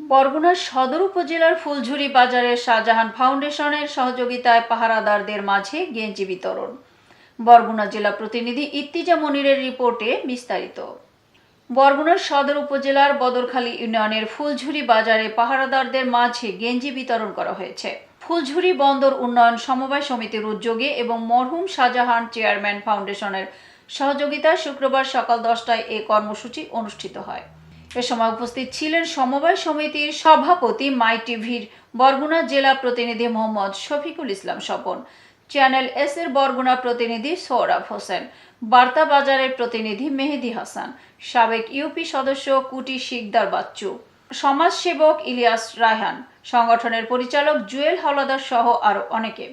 বরগুনার সদর উপজেলার ফুলঝুরি বাজারের শাহজাহান ফাউন্ডেশনের সহযোগিতায় পাহারাদারদের মাঝে গেঞ্জি বিতরণ। বরগুনা জেলা প্রতিনিধি ইত্তিজা মনিরের রিপোর্টে বিস্তারিত। বরগুনার সদর উপজেলার বদরখালী ইউনিয়নের ফুলঝুরি বাজারে পাহারাদারদের মাঝে গেঞ্জি বিতরণ করা হয়েছে। ফুলঝুরি বন্দর উন্নয়ন সমবায় সমিতির উদ্যোগে এবং মরহুম শাহজাহান চেয়ারম্যান ফাউন্ডেশনের সহযোগিতায় শুক্রবার সকাল দশটায় এ কর্মসূচি অনুষ্ঠিত হয়। এ সময় উপস্থিত ছিলেন সমবায় সমিতির সভাপতি মাই টিভির বরগুনা জেলা প্রতিনিধি মোহাম্মদ শফিকুল ইসলাম স্বপন, চ্যানেল এস এর বরগুনা প্রতিনিধি সৌরভ হোসেন, বার্তা বাজারের প্রতিনিধি মেহেদি হাসান, সাবেক ইউপি সদস্য কুটি শিকদার বাচ্চু, সমাজসেবক ইলিয়াস রায়হান, সংগঠনের পরিচালক জুয়েল হাওলাদার সহ আরও অনেকে।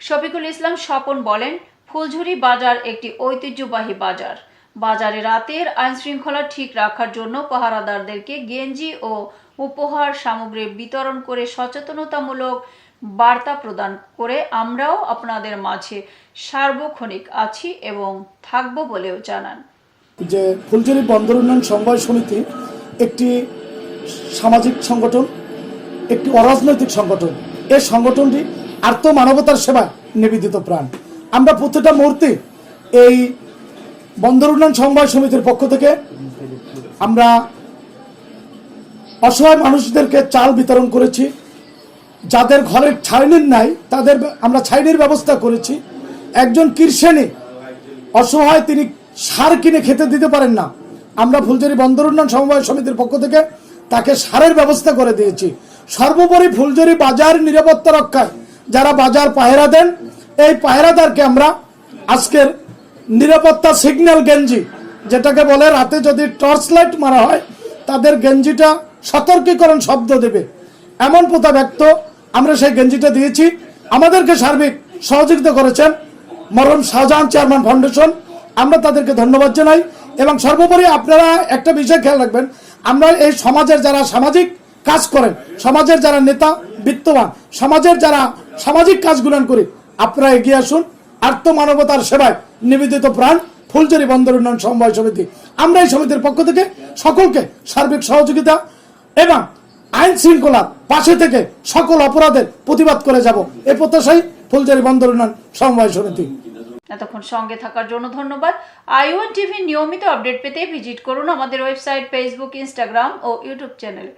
শফিকুল ইসলাম স্বপন বলেন, ফুলঝুরি বাজার একটি ঐতিহ্যবাহী বাজার। বাজারে রাতের আইন শৃঙ্খলা ঠিক রাখার জন্য পাহারাদারদেরকে গেঞ্জি ও উপহার সামগ্রী বিতরণ করে সচেতনতামূলক বার্তা প্রদান করে আমরাও আপনাদের মাঝে সার্বক্ষণিক আছি এবং থাকব বলেও জানান। যে ফুলঝুরি বন্দর উন্নয়ন সমবায় সমিতি একটি সামাজিক সংগঠন, একটি অরাজনৈতিক সংগঠন। এই সংগঠনটি আর্থ মানবতার সেবা নিবেদিত প্রাণ। আমরা প্রতিটা মুহূর্তে এই বন্দর উন্নয়ন সমবায় সমিতির পক্ষ থেকে আমরা অসহায় মানুষদেরকে চাল বিতরণ করেছি। যাদের ঘরের ছাইনির নাই, তাদের আমরা ছাইনির ব্যবস্থা করেছি। একজন কৃষানি অসহায়, তিনি সার কিনে খেতে দিতে পারেন না। আমরা ফুলজুরি বন্দর উন্নয়ন সমবায় সমিতির পক্ষ থেকে তাকে সারের ব্যবস্থা করে দিয়েছি। সর্বোপরি ফুলজুরি বাজার নিরাপত্তা রক্ষায় যারা বাজার পাহেরা দেন, এই পাহেরাদারকে আমরা আজকের নিরাপত্তা সিগন্যাল গেঞ্জি, যেটাকে বলে রাতে যদি টর্চ লাইট মারা হয়, তাদের গেঞ্জিটা সতর্কীকরণ শব্দ দেবে। এমন প্রথা ব্যক্ত আমরা সেই গেঞ্জিটা দিয়েছি। আমাদেরকে সার্বিক সহযোগিতা করেছেন মরম শাহজাহান চেয়ারম্যান ফাউন্ডেশন। আমরা তাদেরকে ধন্যবাদ জানাই এবং সর্বোপরি আপনারা একটা বিষয় খেয়াল রাখবেন, আমরা এই সমাজের যারা সামাজিক কাজ করেন, সমাজের যারা নেতা, বিত্তবান, সমাজের যারা সামাজিক কাজগুলো করি, আপনারা এগিয়ে আসুন। আর্থ মানবতার সেবায় নিবেদিত প্রাণ ফুলচুরি বন্দর উন্নয়ন সমবায় সমিতি। আমরা এই সমিতির পক্ষ থেকে সকলকে সার্বিক সহযোগিতা এবং আইন শৃঙ্খলার পাশে থেকে সকল অপরাধের প্রতিবাদ করে যাব। এ প্রত্যাশাই ফুলচুরি বন্দর উন্নয়ন সমবায় সমিতি। এতক্ষণ সঙ্গে থাকার জন্য ধন্যবাদ। আইওয়ান টিভি নিয়মিত আপডেট পেতে ভিজিট করুন আমাদের ওয়েবসাইট, ফেসবুক, ইনস্টাগ্রাম ও ইউটিউব চ্যানেল।